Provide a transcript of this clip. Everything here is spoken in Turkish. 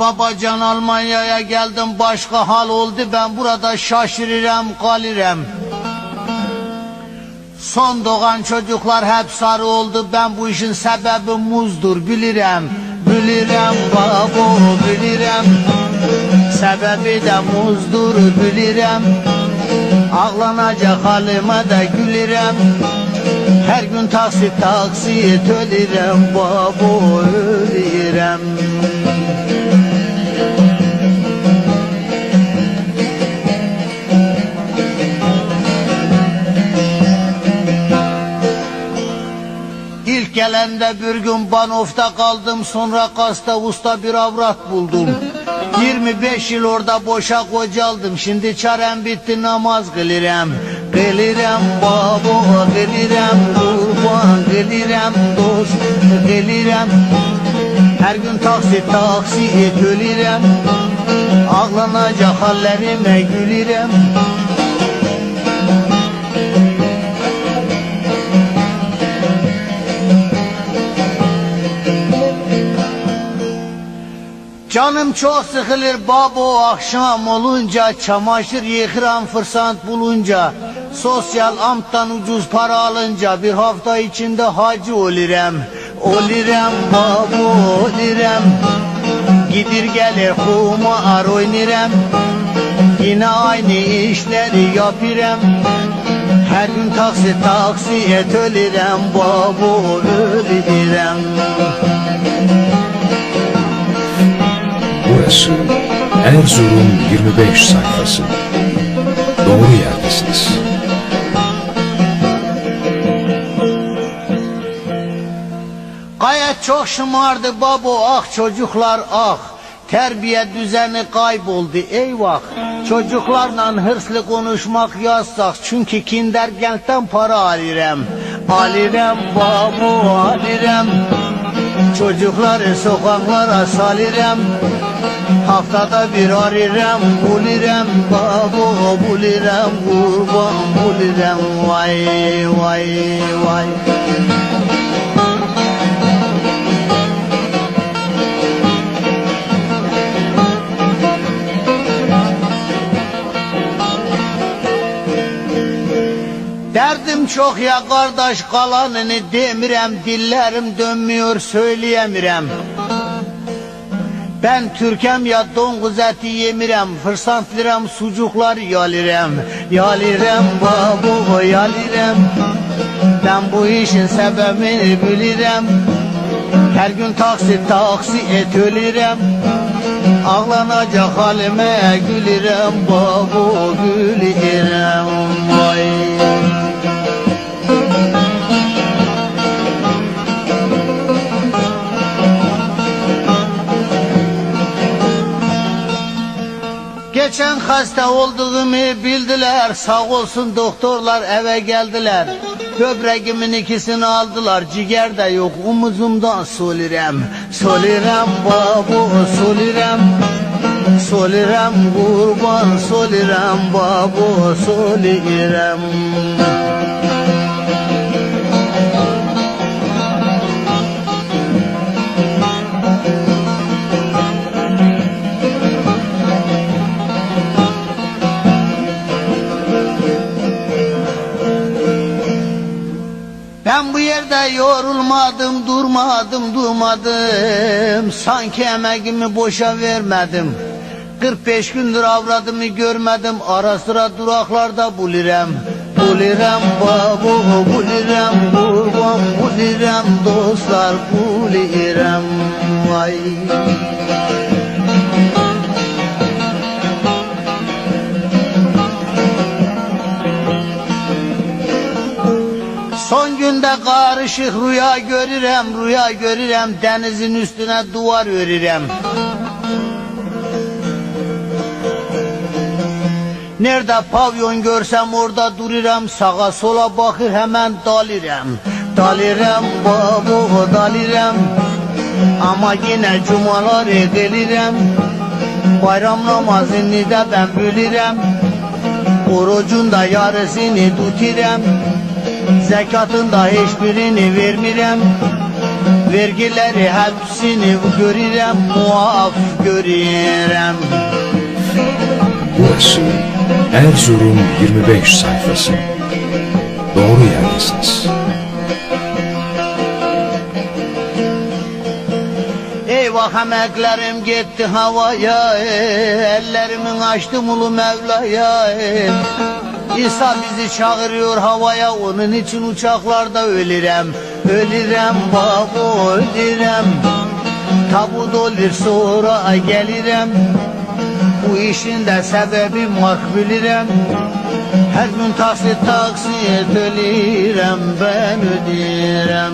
Babacan Almanya'ya geldim başka hal oldu ben burada şaşırırım kalırım. Son doğan çocuklar hep sarı oldu ben bu işin sebebi muzdur bilirim. Bilirim babo bilirim. Sebebi de muzdur bilirim. Ağlanacak halime de gülürüm. Her gün taksit taksit ölürüm babo ölürüm. Gelende bir gün Banof'ta kaldım sonra Kas'ta usta bir avrat buldum. 25 yıl orada boşa kocaldım şimdi çarem bitti namaz kılırım. Kılırım babo kılırım kurban kılırım dost kılırım. Her gün taksit taksit ölürüm. Ağlanacak hallerime gülürüm. Canım çok sıkılır babo akşam olunca Çamaşır yıkıran fırsat bulunca Sosyal amttan ucuz para alınca Bir hafta içinde hacı olurum Olurum babo olurum Gidir gelir kumar oynarım Yine aynı işleri yapırım Her gün taksi taksiye ölürüm Babo ölürüm Burası Erzurum 25 sayfası. Doğru yerdesiniz. Gayet çok şımardı babo ah çocuklar ah. Terbiye düzeni kayboldu eyvah. Çocuklarla hırslı konuşmak yasak Çünkü kindergentten para alırım Alırım babo alırım Çocukları sokaklara salırım Haftada bir arırım bulurum Babo bulurum kurban bulurum Vay vay vay. Derdim çok ya kardeş kalanını demirem dillerim dönmüyor söyleyemirem Ben Türkem ya domuz eti yemirem fırsatlıram sucuklar yalirem. Yalirem babu yalirem. Ben bu işin sebebini bilirem. Her gün taksi taksi et ölürem Ağlanacak halime gülürem babu gülürem Geçen hasta olduğumu bildiler. Sağ olsun doktorlar eve geldiler. Böbreğimin ikisini aldılar. Ciğer de yok omuzumdan solirem. Solirem babu solirem. Solirem kurban solirem babu solirem yorulmadım, durmadım, durmadım. Sanki emeğimi boşa vermedim. 45 gündür avradımı görmedim. Ara sıra duraklarda bulurum. Bulurum babu, bulurum kurban, bulurum dostlar, bulurum. Vay. Günde karışık rüya görürem, rüya görürem, denizin üstüne duvar örürem. Nerede pavyon görsem orada dururam, sağa sola bakır hemen dalirem. Dalirem babu dalirem, ama yine cumaları gelirem. Bayram namazını da ben bilirem, orucun da yarısını tutirem. Zekatın da hiçbirini vermirem Vergileri hepsini görürem muaf görürem Burası Erzurum 25 sayfası. Doğru yerdesiniz. Eyvah emeklerim gitti havaya Ellerimin açtım ulu Mevla'ya. İsa bizi çağırıyor havaya Onun için uçaklarda ölürem. Ölürem baba ölürem. Tabut olur sonra gelirem. Bu işin de sebebi makbulirem. Her gün taksit taksit ölürem Ben ödürem